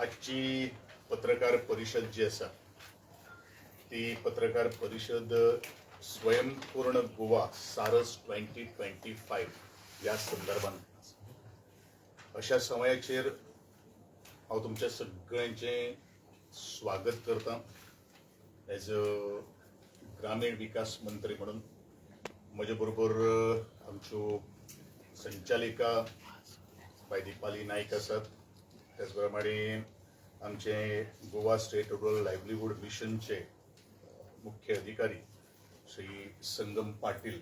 आजची पत्रकार परिषद जी आसा ती पत्रकार परिषद स्वयंपूर्ण Goa Saras twenty twenty five या संदर्भात. अशा समयाचेर हांव तुमच्या सगळ्यांचें स्वागत करता. एज अ ग्रामीण विकास मंत्री म्हणून म्हजे बरोबर आमच्यो संचालिका बाय दिपाली नायक आसात त्याच प्रमाणे आमचे गोवा स्टेट रुरल लायव्हलीहूड मिशनचे मुख्य अधिकारी श्री संगम पाटील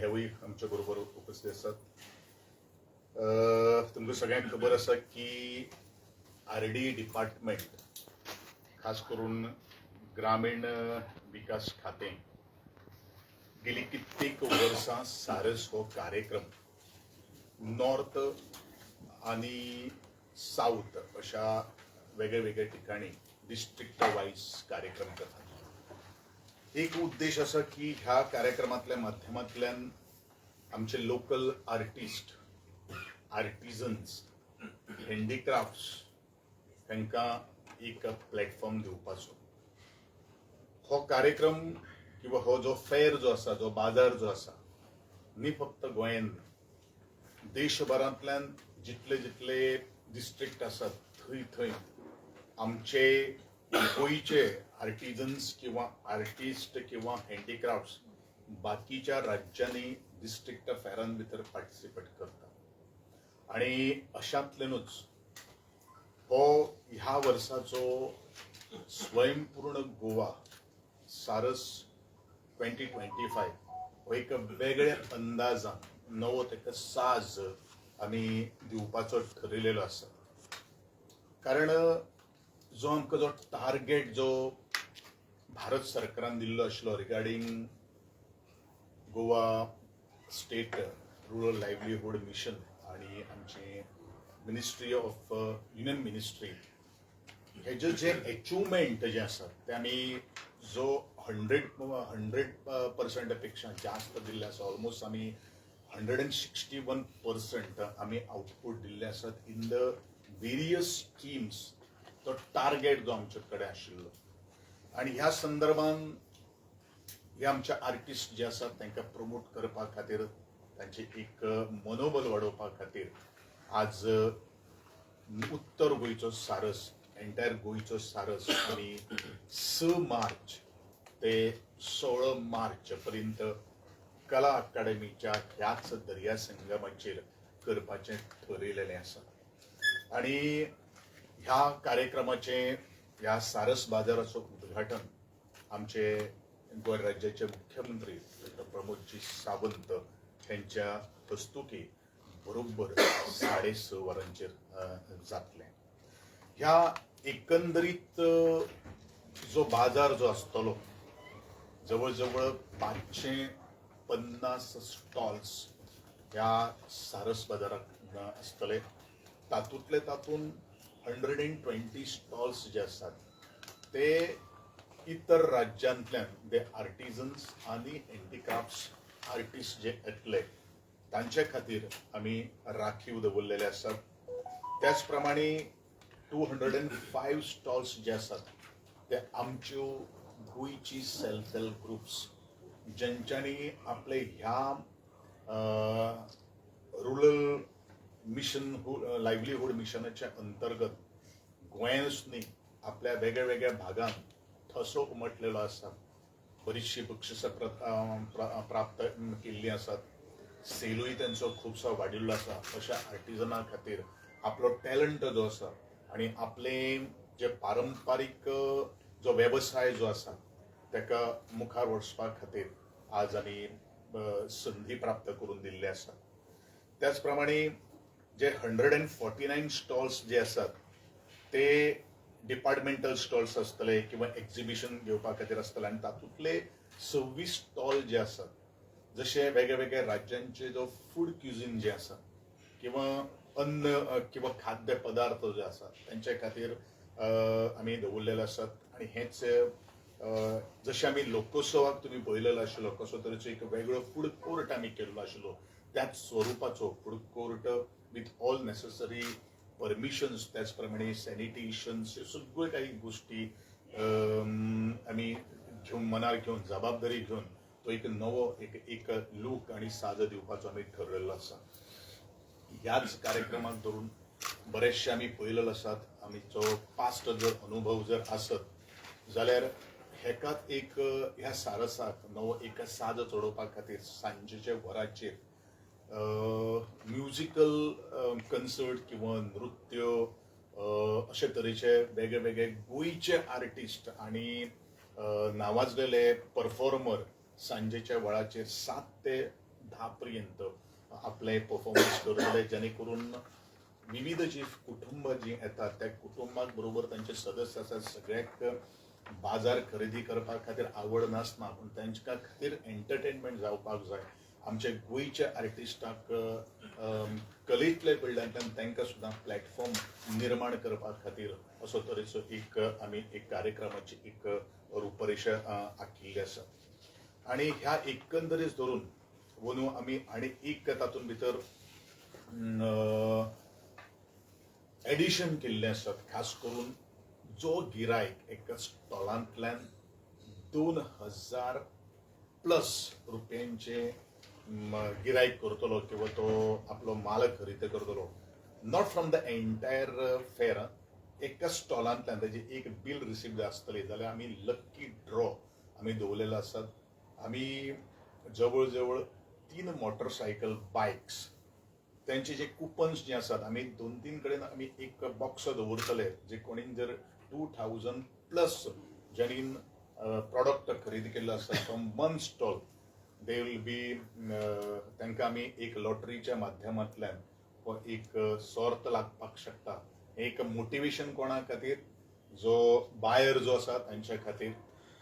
हेवूय आमच्या बरोबर उपस्थित आसात तुमकां सगळ्यांक खबर आसा की आर डी डिपार्टमेंट खास करून ग्रामीण विकास खातें गेली कित्येक वर्सां सारस हो कार्यक्रम नॉर्थ आणि साऊथ अशा वेगळ्या ठिकाणी डिस्ट्रिक्ट वाईज कार्यक्रम करतात. एक उद्देश असा की ह्या कार्यक्रमातल्या माध्यमांतल्यान आमचे लोकल आर्टिस्ट आर्टिझन्स हँडीक्राफ्ट्स तांकां एक प्लॅटफॉर्म दिवपाचो. हो कार्यक्रम किंवा हो जो फेर जो आसा जो बाजार जो आसा न्ही फक्त गोंयांत देशभरांतल्यान जितले जितले डिस्ट्रिक्ट आसात थंय थंय आमचे गोंयचे आर्टिजन्स किंवा आर्टिस्ट किंवा हँडिक्राफ्ट्स बाकीच्या राज्यांनी डिस्ट्रिक्ट फेरान भितर पार्टिसिपेट करतात. आणि अशांतल्यानूच हो ह्या वर्साचो स्वयंपूर्ण Goa Saras twenty twenty five हो एक वेगळ्या अंदाजान नवो ताका साज आमी दिवपाचो ठरयलेलो आसा. कारण जो आमकां जो टार्गेट जो भारत सरकारान दिल्लो आशिल्लो regarding Goa state rural livelihood mission आणि आमचे मिनिस्ट्री ऑफ युनियन मिनिस्ट्री हेजे जे अचिवमेंट जे आसात ते आमी जो हंड्रेड हंड्रेड पर्संटपेक्षा जास्त दिल्ले आसा. ऑलमोस्ट आमी hundred and sixty one percent आमी आउटपूट दिल्ले आसात इन द वेरियस स्किम्स तो टार्गेट जो आमचे कडेन आशिल्लो आणि ह्या संदर्भान हे आमचे आर्टिस्ट जे आसात तांकां प्रमोट करपा खातीर तांचे एक मनोबल वाडोवपा खातीर आज उत्तर गोंयचो सारस एंटायर गोंयचो सारस आमी स मार्च ते सोळ मार्च पर्यंत कला अकादमीच्या ह्याच दर्या संगमाचेर करपाचें ठरयलेलें आसा. आणि ह्या कार्यक्रमाचे ह्या सारस बाजाराचो उद्घाटन आमचे गोंय राज्याचे मुख्यमंत्री डॉ प्रमोदजी सावंत यांच्या हस्तुकी बरोबर साडे स वरांचेर जातलें. ह्या एकंदरीत जो बाजार जो आसतलो जवळ जवळ पाचशे पन्नास स्टॉल्स ह्या सारस बाजारात आसतले तातूंतले तातूंत हंड्रेड अँड ट्वेंटी स्टॉल्स जे आसात ते इतर राज्यांतल्यान ते आर्टिझन्स आणि हँडिक्राफ्ट्स आर्टिस्ट जे येतले तांचे खातीर आमी राखीव दवरलेले आसात त्याच प्रमाणे two hundred and five stalls जे आसात ते आमच्यो गोंयची सेल्फ हेल्प ग्रुप्स ज्यांच्यांनी आपले ह्या रुरल मिशन लायव्हलीहूड मिशनाच्या अंतर्गत गोंयांच आपल्या वेगळ्या वेगळ्या भागांत ठसो उमटलेलो आसा बरीचशी बक्षिसां प्र- प्राप्त केल्लीं आसात सेलूय त्यांचो खुबसो वाडिल्लो आसा अशा आर्टिजना खातीर आपलो टॅलंट जो आसा आणि आपले जे पारंपारीक जो वेवसाय जो आसा ताका मुखार वचपा खातीर आज आमी संधी प्राप्त करून दिल्ली आसा. त्याच प्रमाणे जे hundred and forty nine stalls जे आसात ते डिपार्टमेंटल स्टॉल्स आसतले किंवा एक्झिबिशन घेवपा खातीर आसतले आनी तातूंतले सव्वीस स्टॉल जे आसात जशे वेगळ्या वेगळ्या राज्यांचे जो फूड क्युझिन जे आसा किंवा अन्न किंवा खाद्य पदार्थ जे आसात त्यांच्या खातीर आम्ही आमी दवरलेले आसात. आणि हेच जशें आमी लोकोत्सवाक तुमी पळयलेलो आशिल्लो कसो तरेचो एक वेगळो फूड कोर्ट आमी केल्लो आशिल्लो त्याच स्वरुपाचो food court with all necessary permissions त्याचप्रमाणे सॅनिटेशन्स सगळ्यो काही गोष्टी आमी घेवन मनार घेवन जबाबदारी घेवन तो एक नवो एक एक लूक आणि साज दिवपाचो आमी ठरलेलो आसा ह्याच कार्यक्रमाक धरून बरेचशे आमी पळयलेलो आसात आमचो पास्ट जर अनुभव जर आसत जाल्यार हेकात एक ह्या सारसाक नवो एक साज चडोवपा खातीर सांजेच्या वराचेर म्युजिकल कन्सर्ट किंवा नृत्य अशे तरेचे वेगळे वेगळे गोंयचे आर्टिस्ट आणि नावाजलेले परफॉर्मर सांजेच्या वेळाचेर सात ते धा पर्यंत आपले परफॉर्मन्स करतले जेणे करून विविध जी कुटुंबां जी येतात त्या कुटुंबां बरोबर तांचे सदस्य आसात सगळ्याक बाजार खरेदी करपा खातीर आवड नासना पूण तांच्या खातीर एंटरटेनमेंट जावपाक जाय. आमचे गोंयच्या आर्टिस्टाक अम, कलेंतल्या तांकां सुद्दां प्लॅटफॉर्म निर्माण करपा खातीर असो तरेचो एक आमी एक कार्यक्रमाची एक रुपरेषा आखिल्ली आसा. आणि ह्या एकंदरीत धरून वनू आमी आनी एक तातूंत भितर एडिशन केल्ले आसात खास करून जो गिरायक एका स्टॉलांतल्यान दोन हजार प्लस रुपयांचे गिरायक करतलो किंवा तो आपलो माल खरेदी करतलो. Not from the entire fair एका स्टॉलांतल्यान ताजी एक बील रिसीव जाय आसतली जाल्यार आमी लक्की ड्रॉ आमी दवरलेलो आसात आमी जवळ जवळ तीन मोटरसायकल बायक्स त्यांचे जे कुपन्स जे आसात आमी दोन तीन कडेन आमी एक बॉक्स दवरतले जे कोणी जर टू थाउजंड प्लस ज्यांनी प्रॉडक्ट खरेदी केल्लो आसा from one stall they will be तांकां आमी एक लॉटरीच्या माध्यमांतल्यान हो एक uh, अ, सर्त लागपाक शकता. एक मोटिवेशन कोणा खातीर जो बायर जो आसा तांच्या खातीर.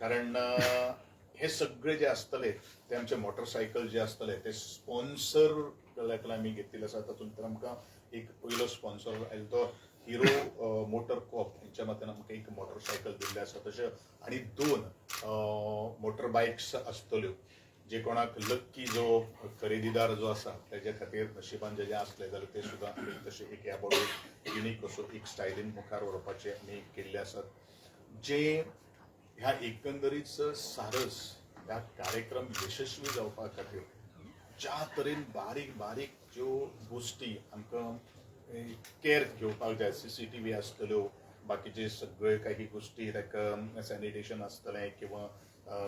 कारण uh, हे सगळे जे आसतले ते आमचे मोटरसायकल जे आसतले ते स्पॉन्सर आमी घेतिल्ले आसा तातूंत तर आमकां एक पयलो स्पॉन्सर आयलो तो हिरो मोटर कॉप यांच्या मतान आमकां एक मोटरसायकल दिल्ले आसा तशें आनी दोन मोटर बायक्स आसतल्यो जे कोणाक लक्की जो खरेदीदार जो आसा त्याच्या खातीर नशिबान जे आसले जाल्यार ते सुद्दां आमी तशें एक ह्या बरोबर युनिक असो एक स्टायलीन मुखार व्हरपाचे आमी केल्ले आसात. जे ह्या एकंदरीत सारस ह्या कार्यक्रम यशस्वी जावपा खातीर ज्या तरेन बारीक बारीक ज्यो गोश्टी आमकां केअर घेवपाक जाय सीसीटीव्ही आसतल्यो बाकीचे सगळे काही गोष्टी ताका सॅनिटेशन आसतलें किंवा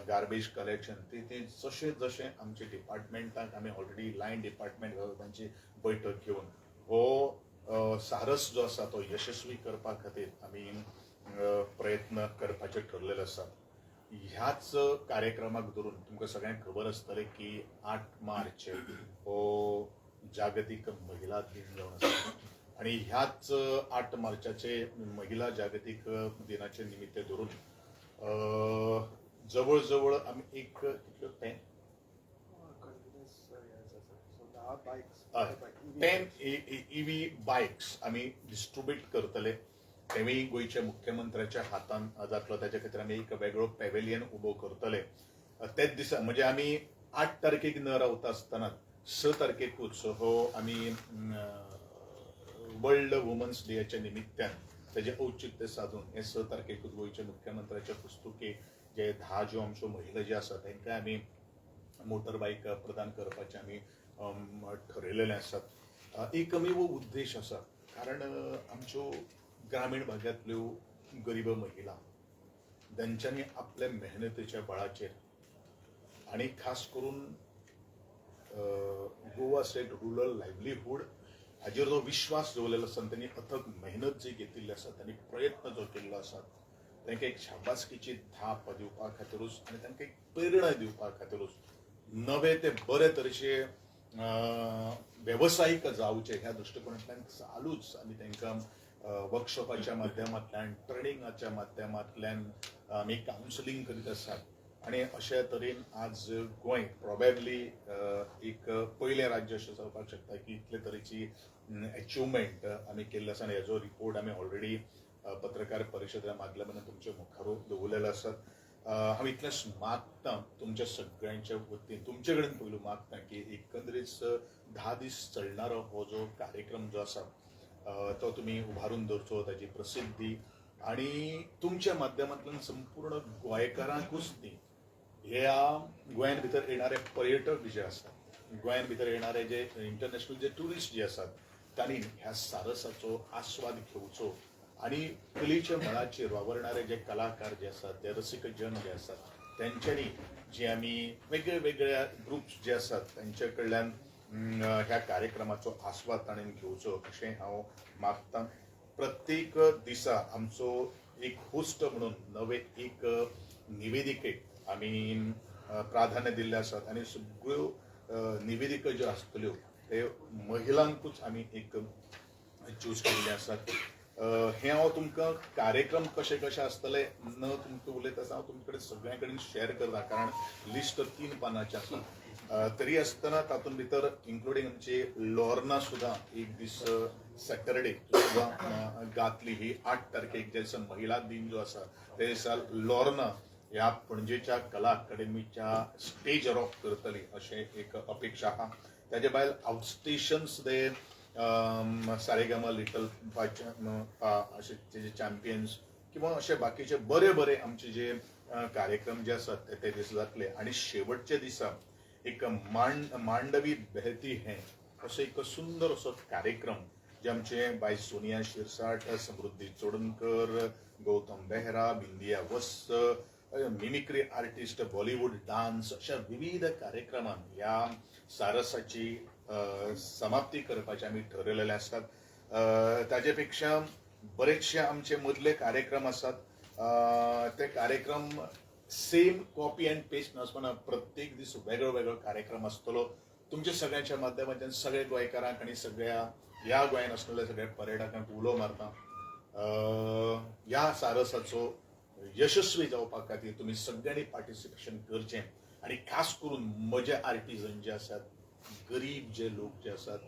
गार्बेज कलेक्शन ते ते जशें जशें आमचे डिपार्टमेंटाक आमी ऑलरेडी लायन डिपार्टमेंट तांची बैठक घेवन हो सारस जो आसा तो यशस्वी करपा खातीर आमी प्रयत्न करपाचे ठरलेले आसात ह्याच कार्यक्रमाक धरून तुमकां सगळ्यांक खबर आसतलें की आठ मार्च हो जागतीक महिला दिन जावन आसा. आणि ह्याच आठ मार्चाचे महिला जागतिक दिनाचे निमित्त धरून जवळजवळ जवळ जवळ आमी एक टेन ईव्ही बायक्स आमी डिस्ट्रीब्यूट करतले. तेवूय गोंयच्या मुख्यमंत्र्याच्या हातान जातलो. त्याच्या खातीर आमी एक वेगळो पॅवेलियन उबो करतले. तेच दिसा म्हणजे आमी आठ तारखेक न रावता आसतना स तारखेकूच हो आमी वर्ल्ड वुमन्स डेच्या निमित्तानं त्याचे औचित्य साधून हे स तारखेक गोंयच्या मुख्यमंत्र्याच्या पुस्तुके जे धा ज्यो आमच्यो महिला ज्यो आसात तांकां आमी मोटर बायक प्रदान करपाचे आमी अम, ठरयलेले आसात एकमेव उद्देश आसा कारण आमच्यो ग्रामीण भागांतल्यो गरीब महिला त्यांच्यानी आपल्या मेहनतीच्या बळाचेर आणि खास करून गोवा स्टेट रुरल लायव्हलीहूड हाजेर जो विश्वास दवरलेलो आसा तांणी त्यांनी अथक मेहनत जी घेतिल्ली आसा त्यांनी प्रयत्न जो केल्लो आसा तांकां एक शाबासकीची थाप दिवपा खातीरूच आनी तांकां एक प्रेरणा दिवपा खातीरूच नवे ते बरे तरेचे वेवसायीक जावचे ह्या दृश्टिकोनांतल्यान चालूच आमी तांकां वर्कशॉपाच्या माध्यमांतल्यान ट्रेनिंगाच्या माध्यमांतल्यान आमी कावन्सिलींग करीत आसात आणि अशा तरेन आज गोंय प्रॉबॅबली एक पयलें राज्य अशें जावपाक शकता की इतले तरेची अचिव्हमेंट आमी केल्लो आसा आनी हेजो रिपोर्ट आमी ऑलरेडी पत्रकार परिशदेच्या माध्यमांतल्यान तुमच्या मुखार दवरलेलो आसात हांव इतलेंच मागतां तुमच्या सगळ्यांच्या वतीन. तुमचे कडेन पयलू मागतां की एकंदरीत धा दीस चलणारो हो जो कार्यक्रम जो आसा तो तुम्ही उभारून दवरचो ताची प्रसिद्धी. आणि तुमच्या माध्यमांतल्यान संपूर्ण गोंयकारांकूच न्ही ह्या गोंयान भितर येणारे पर्यटक जे आसात गोंयान भितर येणारे जे इंटरनॅशनल जे टुरिस्ट जे आसात तांणी ह्या सारसाचो आस्वाद घेवचो आणि कलेच्या मळाचेर वावरणारे जे कलाकार जे आसात ते रसिक जन जे आसात त्यांच्यानी जे आमी वेगळ्या वेगळ्या ग्रुप्स जे आसात त्यांच्या कडल्यान ह्या कार्यक्रमाचो आस्वाद ताणें घेवचो अशें हांव मागतां. प्रत्येक दिसा आमचो एक होस्ट म्हणून नवे एक निवेदिकेक आमी प्राधान्य दिल्ले आसात. आनी सगळ्यो निवेदिका ज्यो आसतल्यो ते महिलांकूच आमी एक चूज केल्ले आसात हे हांव तुमकां कार्यक्रम कशे कशे आसतले न तुमकां उलयता हांव तुमचे कडेन सगळ्या कडेन शेअर करता कारण लिस्ट तीन पानांचें आसा तरी आसतना तातूंत भितर इन्क्लुडींग आमची लॉर्ना सुद्दां एक दीस सॅटरडे सुद्दां गातली. ही आठ तारखेक जे दिसा महिला दिन जो आसा त्या दिसा लॉर्ना ह्या पणजेच्या कला अकादमीच्या स्टेज रॉक करतली अशें एक अपेक्षा आहा ताजे भायर आउटस्टेशन्स दे सारेगामा लिटल अशे तेजे चॅम्पियन्स किंवा अशे बाकीचे बरे बरे आमचे जे कार्यक्रम जे आसात ते ते दीस जातले. आणि शेवटच्या दिसा एक मांड मांडवी बेहती है असो एक सुंदर असो कार्यक्रम जे आमचे by Sonia Shirsat Samruddhi Chodankar Gautam Behera Bindiya Vast mimicry artist Bollywood dance अशा विविध कार्यक्रमांत ह्या सारसाची समाप्ती करपाचे आमी ठरयलेले आसतात ताजे पेक्षा बरेचशे आमचे मदले कार्यक्रम आसात ते कार्यक्रम सेम कॉपी अँड पेस्ट नासतना प्रत्येक दीस वेगळो वेगळो कार्यक्रम आसतलो तुमच्या सगळ्यांच्या माध्यमांतल्यान सगळ्या गोंयकारांक आनी सगळ्या ह्या गोंयान आसलेल्या सगळ्या पर्यटकांक उलो मारता. ह्या सारसाचो यशस्वी जावपा खातीर तुमी सगळ्यांनी पार्टिसिपेशन करचें आनी खास करून म्हजे आर्टिजन जे आसात गरीब जे लोक जे आसात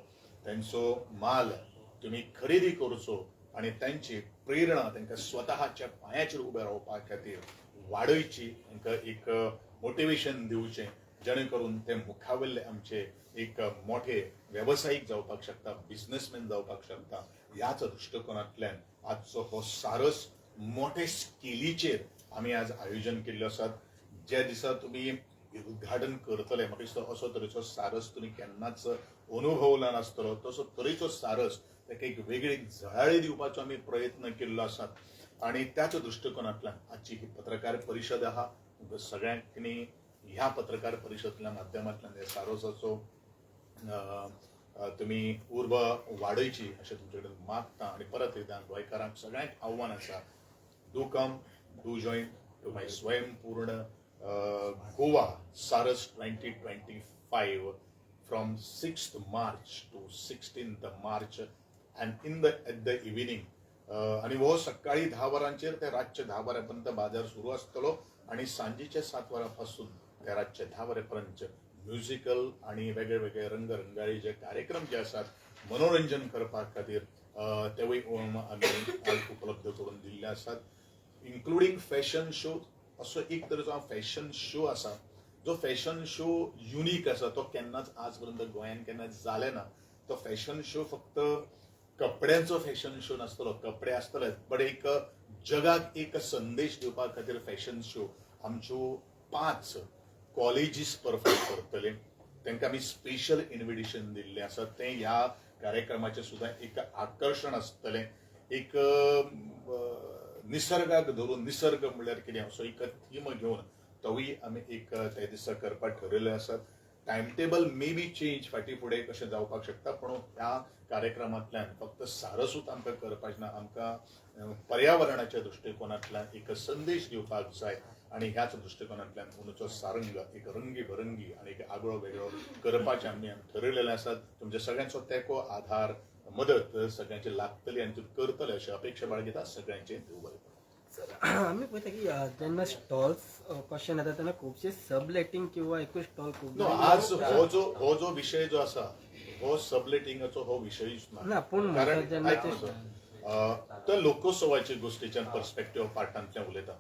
त्यांचो माल तुम्ही खरेदी करचो आणि त्यांची प्रेरणा तांकां स्वताच्या पांयाचेर उबे रावपा खातीर वाडयची तांकां एक मोटिवेशन दिवचें जेणे करून ते मुखावेले आमचे एक मोठे वेवसायीक जावपाक शकता बिझनेसमॅन जावपाक शकता. ह्याच दृश्टिकोनांतल्यान आजचो हो सारस मोठे स्केलीचेर आमी आज आयोजन केल्ले आसात ज्या दिसा तुमी उद्घाटन करतले म्हाका दिसता असो तरेचो सारस तुमी केन्नाच अनुभवला नासतलो तसो तरेचो सारस ताका एक वेगळी झळाळी दिवपाचो आमी प्रयत्न केल्लो आसा आणि त्याच दृष्टिकोनांतल्यान आजची ही पत्रकार परिशद आहा तुमकां सगळ्यांनी ह्या पत्रकार परिशदेच्या माध्यमांतल्यान ह्या सारसाचो तुमी अ, तुम्ही वाडयची अशें तुमचे कडेन मागता आनी परत एकदा गोंयकारांक सगळ्यांक आव्हान आसा do come do join to my Swayampurna Goa Saras twenty twenty five from sixth March to sixteenth March and in the at the evening आणि हो सकाळी धा वरांचेर ते रातचे धा वरांपर्यंत बाजार सुरू आसतलो आणि सांजेच्या सात वरांपासून ते रातचे धा वरांपर्यंत म्युझिकल आणि वेगळे वेगळे रंगरंगाळी जे कार्यक्रम जे आसात मनोरंजन करपा खातीर तेवूय ओम आमी उपलब्ध करून दिल्ले आसात इन्क्लुडींग फॅशन शो असो एक तरेचो फॅशन शो आसा जो फॅशन शो युनीक आसा तो केन्नाच आज पर्यंत गोंयान केन्नाच जाले ना तो फॅशन शो फक्त कपड्यांचो फॅशन शो नासतलो कपडे आसतले बट एक जगाक एक संदेश दिवपा खातीर फॅशन शो आमच्यो पांच कॉलेजीस परफॉर्म करतले. तांकां आमी स्पेशल इन्विटेशन दिल्लें आसा. तें ह्या कार्यक्रमाचें सुद्दां एक आकर्शण आसतलें एक निसर्गाक धरून निसर्ग म्हणल्यार कितें? असो एक थीम घेवन तोवूय आमी एक त्या दिसा करपाक ठरयल्ले आसात. Time table may be change फाटीं फुडें कशें जावपाक शकता पूण ह्या कार्यक्रमांतल्यान फक्त सारसूत आमकां करपाचें ना आमकां पर्यावरणाच्या दृश्टिकोनांतल्यान एक संदेश दिवपाक जाय आनी ह्याच दृश्टीकोनांतल्यान अंदूचो सारंग एक रंगी भरंगी आनी एक आगळो वेगळो करपाचें आमी ठरयलेलें आसात. तुमच्या सगळ्यांचो तेंको आधार मदत सगळ्यांची लागतली तुम्ही करतले अशी अपेक्षा बाळगिता सगळ्यांचे देव बरें करूं. आमी पळयता की जेन्ना स्टॉल्स क्वेश्चन येता तेन्ना खुबशे सबलेटींग किंवा एकूच स्टॉल खूब नो आज हो जो हो जो विषय जो आसा हो सबलेटिंगाचो हो विशयूच ना, पूण कारण म्हणटा जेन्ना आयक ते- म्हजो, अ, तो लोकोत्सवाचे गोष्टीच्या पर्स्पेक्टिव्ह पार्टांतल्यान उलयता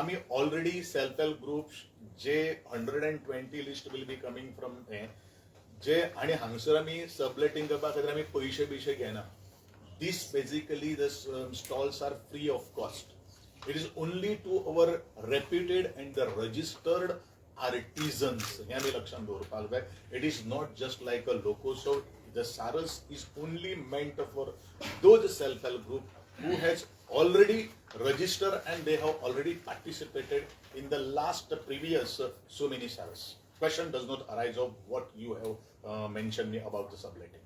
आमी ऑलरेडी सेल्फ हेल्प ग्रुप्स जे hundred and twenty list will be coming from हे जे आणि हांगसर आम्ही सबलेटिंग करपा खातीर आमी पैशे बिशे घेना. This basically the stalls are free of cost it is only to our reputed and the registered artisans हे आम्ही लक्षात दवरपाक जाय it is not just like a Lokotsav the Saras is only meant for those self help group who has already registered and they have already participated in the last previous so many Saras Question does not arise of what you have uh, mentioned me about the subletting.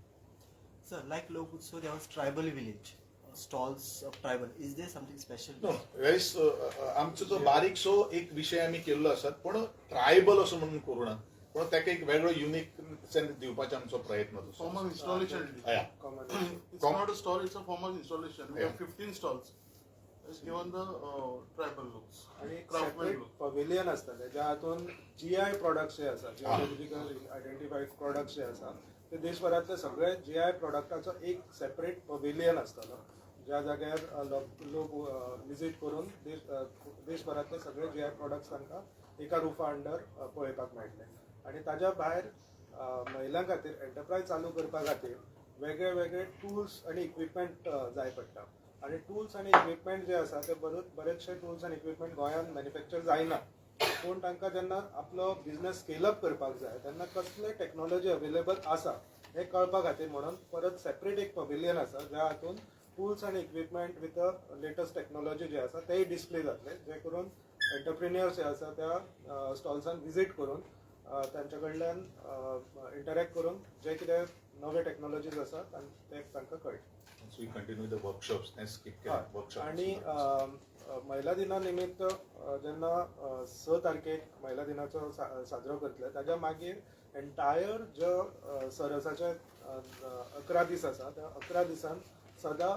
Sir, like Lok Utsav, there was tribal village, uh, stalls of tribal. Is there something special? No वेळेस आमचो जो बारीकसो एक विशय आमी केल्लो आसा पण tribal असो म्हणून करूं ना पण ताका एक वेगळो युनिक सेन्स दिवपाचो आमचो प्रयत्न. Yeah. It's Com- not a stall, it's a form of installation. We have Yeah. 15 stalls. The uh, tribal looks, आणि. पवेलियन असता. ज्या हातून जी आय प्रोडक्ट्स जे आसा जिओलॉजिकल आयडेंटिफाईड प्रोडक्ट्स जे आसा ते देशभरातले सगळे जी आय प्रोडक्टाचो एक सेपरेट पवेलियन असतलो ज्या जाग्यार लोक विजीट करून देश देशभरातले सगळे जी आय प्रोडक्ट्स तांकां एका रुफा अंडर पळोवपाक मेळटले. आणि ताज्या भायर महिलां खातीर एंटरप्रायज चालू करपा खातीर वेगळे वेगळे टूल्स आणि इक्विपमेंट जाय पडटा. आणि टूल्स आणि इक्विपमेंट जे आसा ते बरेच बरेचशे टूल्स आणि इक्विपमेंट गोंयांत मॅन्युफॅक्चर जायना पूण तांकां जेन्ना आपलो बिझनेस स्केलअप करपाक जाय तेन्ना कसले टेक्नॉलॉजी अवेलेबल आसा हे कळपा खातीर म्हणून परत सेपरेट एक पवेलियन आसा ज्या हातून टूल्स आणि इक्विपमेंट विथ लेटेस्ट टेक्नॉलॉजी जे आसा तेय डिस्प्ले जातले जे करून एंटरप्रिन्युअर्स जे आसा त्या स्टॉल्सान विजीट करून तांचे कडल्यान इंटरॅक्ट करून जे कितें नवे टेक्नॉलॉजीज आसा ते तांकां कळटा. So we continue the workshops and skip हय. workshops. आणि अ, महिला दिना निमित्त अ, जेन्ना अ, स तारखेक महिला दिनाचो सा- साजरो करतले ताज्या मागीर एन्टायर जो अ, सरसाचे अ, अकरा दीस आसा त्या अकरा दिसान सदां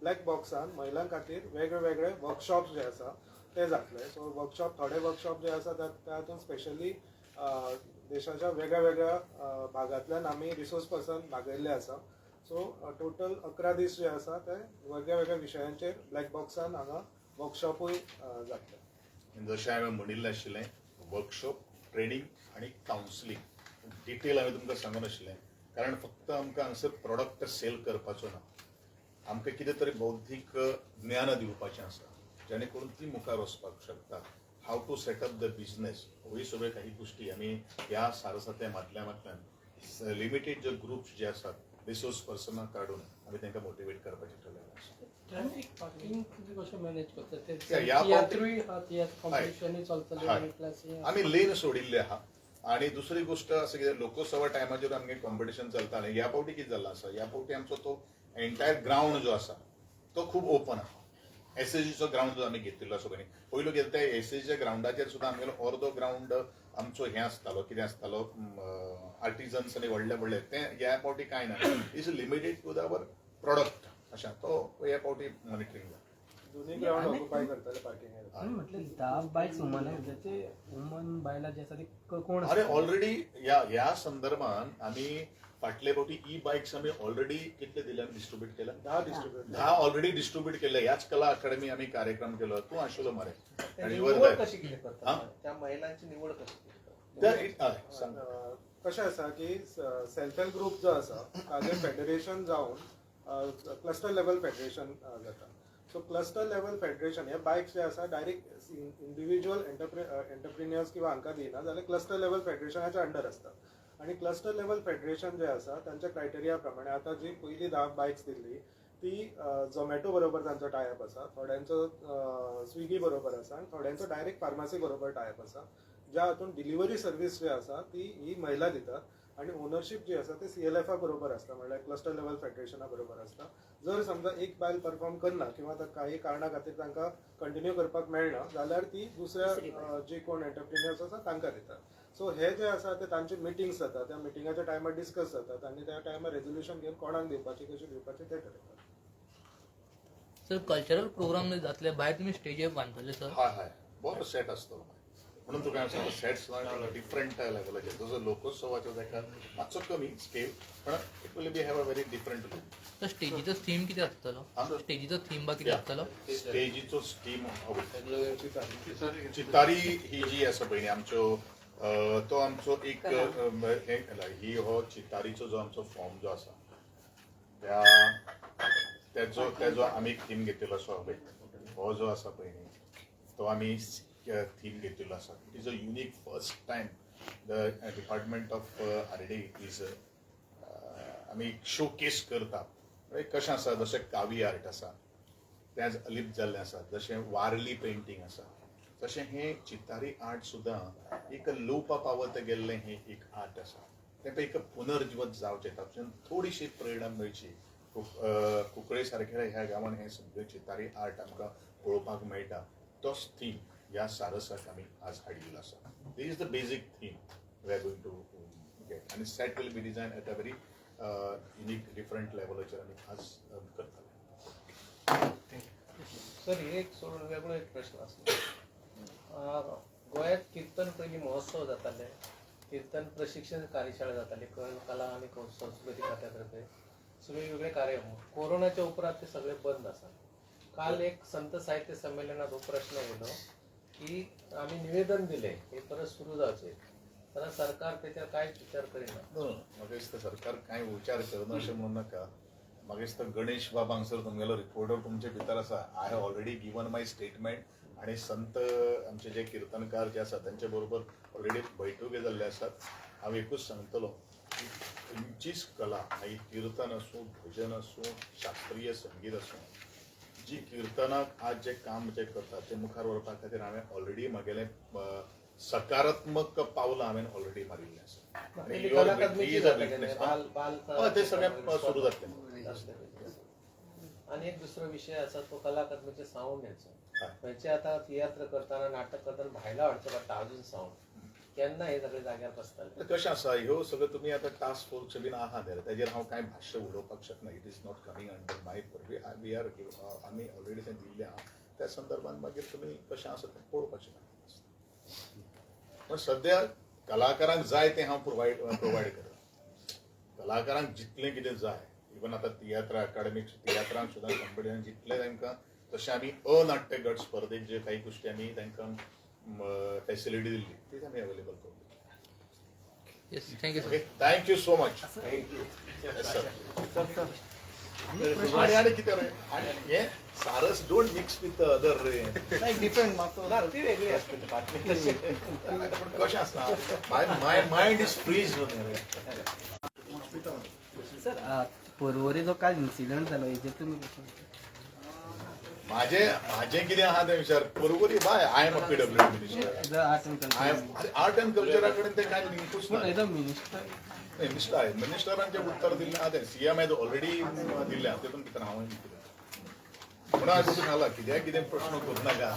ब्लॅक बॉक्सान महिलां खातीर वेगळे वेगळे वर्कशॉप जे आसा ते जातले सो वर्कशॉप थोडे वर्कशॉप जे आसा त्या त्या हातून स्पेशली देशाच्या वेगळ्या वेगळ्या अ, भागांतल्यान आमी रिसोर्स पर्सन मागयल्ले आसा सो टोटल अकरा दीस जे आसा ते वेगळ्या वेगळ्या विशयांचेर ब्लॅक बॉक्सान हांगा वर्कशॉपूय जातले जशें हांवें म्हणिल्लें आशिल्लें वर्कशॉप ट्रेनिंग आनी कावन्सिलींग डिटेल हांवें तुमकां सांगून आशिल्लें. कारण फक्त आमकां हांगसर प्रोडक्ट सेल करपाचो ना. आमकां कितें तरी बौद्धीक ज्ञान दिवपाचें आसा. जेणे करून ती मुखार वचपाक शकता. How to set up the business ह्योय सगळ्यो काही गोश्टी आमी ह्या सारस्वत्या माध्यमांतल्यान लिमिटेड जे ग्रुप्स जे आसात रिसोर्स पर्सनाक काडून आमी तांकां मोटिवेट करपाचें ठरलेलें आमी लेन सोडिल्ले आहा आणि दुसरी गोष्ट असं कितें लोकोत्सवा टायमाचेर आमगे कॉम्पिटिशन चलतालें ह्या पावटी कितें जाल्लो आसा ह्या पावटी आमचो तो एंटायर ग्रावंड जो आसा तो खूब ओपन आहा. एस एस जीचो ग्रावंड जो आमी घेतिल्लो आसा पळय पयलू कितें ते एस एस ग्रावंडाचेर सुद्दां आमगेलो अर्दो ग्रावंड आमचो हें आसतालो कितें आसतालो आर्टिजन्स आनी व्हडले व्हडले ते ह्या पावटी कांय ना is limited to the our product अशें तो ह्या पावटी मॉनिटरींग जाता म्हटलं वुमन आहे वुमन बायला कोण अरे? ऑलरेडी ह्या ह्या संदर्भान आम्ही फाटले फावटी ई बायक्स आम्ही ऑलरेडी कितले दिल्या डिस्ट्रीब्यूट केल्या दहा डिस्ट्रीब्युट दहा ऑलरेडी डिस्ट्रीब्यूट केले. याच कला अकादमी आम्ही कार्यक्रम केलो. तू आशिल्लो मरे. आणि निवड वर कशी केली? करतात? त्या महिलांची निवड कशी केली. कशें आसा की सेल्फ हेल्प ग्रुप जो आसा ताजें फेडरेशन जावन क्लस्टर लेवल फेडरेशन जाता सो क्लस्टर लेवल फेडरेशन हे बायक्स जे आसा डायरेक्ट इंडिविज्युअल एंटरप्रिन्युअर्स किंवा हांकां दिना जाल्यार क्लस्टर लेवल फेडरेशनाच्या अंडर आसता आणि क्लस्टर लेवल फेडरेशन जे आसा तांच्या क्रायटेरिया प्रमाणे आतां जी पयलीं धा बायक्स दिल्ली ती झोमॅटो बरोबर तांचो टायअप आसा थोड्यांचो स्विगी बरोबर आसा आनी थोड्यांचो डायरेक्ट फार्मासी बरोबर टायअप आसा ज्या हातून डिलिव्हरी सर्व्हिस जी आसा ती ही महिला दितात. आणि ओनरशिप जी आसा ती सी एल एफा बरोबर आसता म्हणल्यार क्लस्टर लेवल फेडरेशना बरोबर आसता जर समजा एक बायल परफॉर्म करना किंवा काही कारणां खातीर तांकां कंटिन्यू करपाक मेळना जाल्यार ती दुसऱ्या जे कोण एंटरप्रिन्युअर्स आसा तांकां दितात. सो हे जे आसा ते तांचे मिटिंग्स जातात. त्या मिटिंगाच्या टायमार डिस्कस जातात आणि त्या टायमार रेझोल्युशन घेवन कोणाक दिवपाची कशी दिवपाची ते ठरयतात सर कल्चरल प्रोग्राम जातले भायर तुमी स्टेजीर बांदतले सर. हय हय. बरो सेट आसतलो म्हणून तुका हांवें सांगलो सेट्स डिफरंट लेवलाचेर जसो लोकोत्सवाचो ताका मातसो कमी स्केल पण it will be have a very different look तर स्टेजीचो थीम कितें आसतलो? स्टेजीचो थीम बा कितें आसतलो स्टेजीचो स्टीम चितारी. ही जी आसा पळय न्ही आमच्यो तो आमचो एक हे केला. ही हो चितारीचो जो आमचो फॉर्म जो आसा त्या त्याचो त्याचो आम्ही एक थीम घेतलेलो आसा हो जो आसा पळय न्ही तो आमी थीम घेतलेलो आसा it is a unique first time the department of R D is आमी शो केस करता कशें आसा जशें कावी आर्ट आसा तें अलिप्त जाल्लें आसा जशें वारली पेंटींग आसा तशें हें चितारी आर्ट सुद्दां एक लोपा पावत गेल्लें हें एक आर्ट आसा तेका एक पुनर्जीवत जावचें तातूंत थोडीशी प्रेरणा मेळची. कुंकळे सारख्या ह्या गांवांत हें सगळें चितारी आर्ट आमकां पळोवपाक मेळटा तोच थीम ह्या सारसाक आमी आज हाडिल्लो आसा this is the basic theme we are going to get आनी set will be design at a very unique different लेवलाचेर आमी आज अ, करतले सर हे एक सोडून वेगळो एक प्रश्न आसलो गोंयांत कीर्तन पयलीं महोत्सव जाताले. कीर्तन प्रशिक्षण कार्यशाळा जाताली. कला कला आणि कौ- संस्कृती खात्यातर्फे. सगळे वेगवेगळे कार्यक्रम. कोरोनाच्या उपरांत ते सगळे बंद आसा काल एक संत साहित्य संमेलनात हो प्रश्न उरलो की आम्ही निवेदन दिले हे परत सुरू जायचे. तर सरकार त्याच्यावर कांयच विचार करेना म्हाका दिसता सरकार कांय विचार करणं असे म्हणू नका. म्हाका दिसता गणेश बाबांसर तुमगेलो रिपोर्टर तुमचे भितर आसा I have already given my statement आनी संत आमचे जे कीर्तनकार जे आसात त्यांच्या बरोबर ऑलरेडी बैठके जाल्ले आसात हांव एकूच सांगतलो की खंयचीच कला मागीर कीर्तन आसूं भजन आसूं शास्त्रीय संगीत आसूं जी कीर्तनाक आज जे काम जे करतात ते मुखार व्हरपा खातीर हांवें ऑलरेडी म्हगेलें सकारात्मक पावलां हांवें ऑलरेडी मारिल्लीं आसा. आनी ते सगळें सुरू जातलें आणि एक दुसरो विषय आसा तो कला अकादमीचे साऊंड हेचो. खंयचे आता तियात्र करताना नाटक करताना भायला हाडचो पडटा अजून साऊंड त्यांना हे सगळे जाग्यार बसतात. कशें आसा ह्यो सगळ्यो तुमी आतां टास्क फोर्स बीन आहा जाल्यार तेजेर हांव कांय भाश्य उलोवपाक शकना it is not coming under my we are आमी ऑलरेडी तें दिल्लें आहा त्या संदर्भान मागीर तुमी कशें आसा तें पळोवपाक शकता पण सद्या कलाकारांक जाय तें हांव प्रोवायड प्रोवायड करता. कलाकारांक जितलें कितें जाय. इवन आतां तियात्र अकाडमीक तियात्रांक सुद्दां कॉम्पिटिशन जितलें तांकां तशें आमी अनाट्य गट स्पर्धेक जे काही गोश्टी आमी तांकां फॅसिलिटी दिल्ली ती आमी अवेलेबल करू yes thank you sir okay thank you so much Yes, sir. आणि आणि कितें रे आणि हे सारस डोंट मिक्स विथ अदर रे ना ती वेगळी असते बातमी पण कशें आसता my my mind is freeze sir Porvorim जो काल इन्सिडंट जालो हेजेर तुमी कशें माझे माझे कितें आहा तें विचार. बरोबरी bye. I am a PW minister I culture am art and कल्चरा कडेन ते कांय लिंकूच पूण ना एज अ मिनिस्टर नाही, मिनिस्टर मिनिस्टरांचे उत्तर दिल्लें आहा तें. सीएम हेज ऑलरेडी दिल्लें आहा तितून कितें हांव म्हणून हांवें सांगलां कित्याक कितें प्रश्न करूं नाका